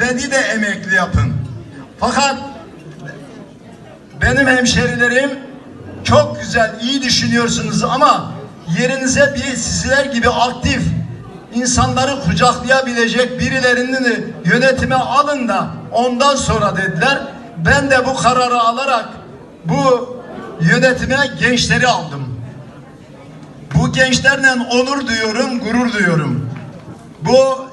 beni de emekli yapın. Fakat benim hemşerilerim çok güzel, iyi düşünüyorsunuz ama yerinize bir sizler gibi aktif insanları kucaklayabilecek birilerini yönetime alın da ondan sonra dediler. Ben de bu kararı alarak bu yönetime gençleri aldım. Bu gençlerle onur duyuyorum, gurur duyuyorum. Bu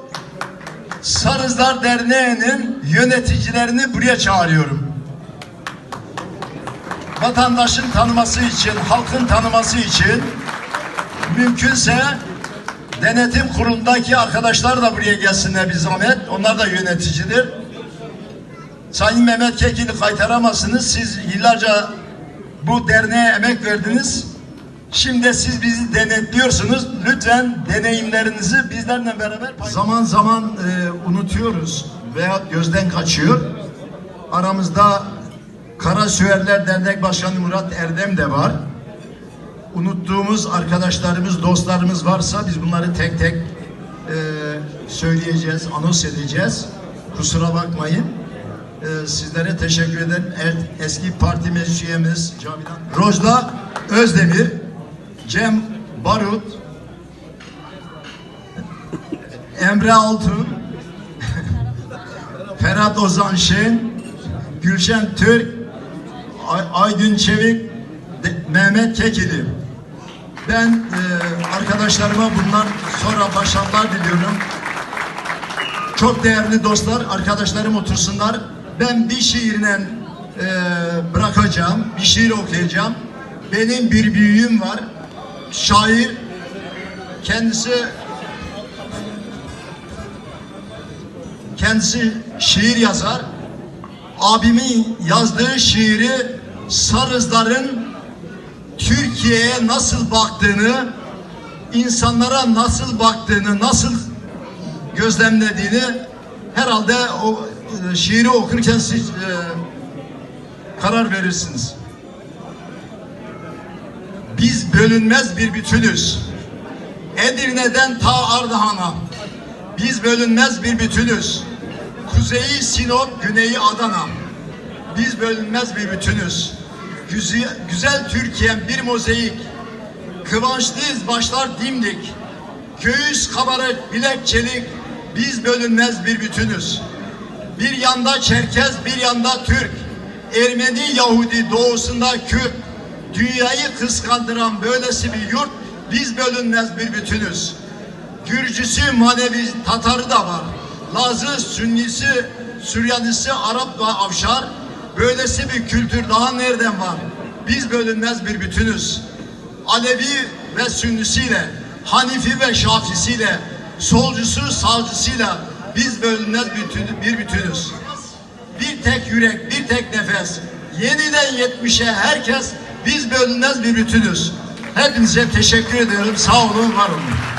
Sarızlar Derneği'nin yöneticilerini buraya çağırıyorum. Vatandaşın tanıması için, halkın tanıması için mümkünse denetim kurulundaki arkadaşlar da buraya gelsinler bir zahmet. Onlar da yöneticidir. Sayın Mehmet Kekil'i kaytaramazsınız. Siz yıllarca bu derneğe emek verdiniz. Şimdi siz bizi denetliyorsunuz. Lütfen deneyimlerinizi bizlerle beraber Zaman zaman e, unutuyoruz veya gözden kaçıyor. Aramızda Kara Süveriler Dernek Başkanı Murat Erdem de var. Unuttuğumuz arkadaşlarımız, dostlarımız varsa biz bunları tek tek e, söyleyeceğiz, anons edeceğiz. Kusura bakmayın. E, sizlere teşekkür ederim. Er- eski parti meclis üyemiz Cavidan Rojda Özdemir, Cem Barut, Emre Altun, Ferhat Ozan Şen, Gülşen Türk, Ay- Aygün Çevik, de- Mehmet Kekili. Ben e, arkadaşlarıma bundan sonra başarılar diliyorum. Çok değerli dostlar, arkadaşlarım otursunlar. Ben bir şiirle e, bırakacağım, bir şiir okuyacağım. Benim bir büyüğüm var, şair. Kendisi kendisi şiir yazar. Abimin yazdığı şiiri Sarızların Türkiye'ye nasıl baktığını, insanlara nasıl baktığını, nasıl gözlemlediğini herhalde o e, şiiri okurken siz e, karar verirsiniz. Biz bölünmez bir bütünüz. Edirne'den ta Ardahan'a. Biz bölünmez bir bütünüz. Kuzeyi Sinop, güneyi Adana. Biz bölünmez bir bütünüz. Güzel, güzel Türkiye'm bir mozaik. Kıvançlıyız başlar dimdik. Göğüs kabarık, bilek çelik. Biz bölünmez bir bütünüz. Bir yanda Çerkez, bir yanda Türk. Ermeni, Yahudi, doğusunda Kürt. Dünyayı kıskandıran böylesi bir yurt. Biz bölünmez bir bütünüz. Gürcüsü, Manevi, Tatarı da var. Lazı, Sünnisi, Süryanisi, Arap ve Avşar. Böylesi bir kültür daha nereden var? Biz bölünmez bir bütünüz. Alevi ve Sünnisiyle, Hanifi ve Şafisiyle, solcusu, sağcısıyla biz bölünmez bütün, bir bütünüz. Bir tek yürek, bir tek nefes. Yeniden yetmişe herkes biz bölünmez bir bütünüz. Hepinize teşekkür ediyorum. Sağ olun, var olun.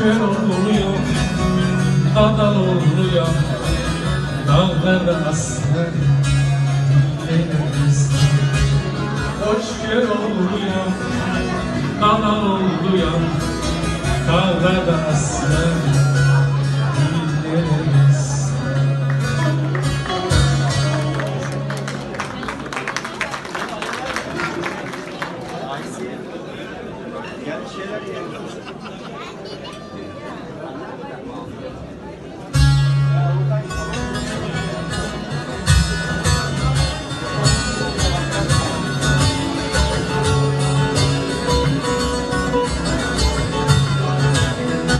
çöl oluyor Kadal oluyor Dağlara aslan Denemiz Hoş göl oluyor. Kadal oluyor Dağlara aslan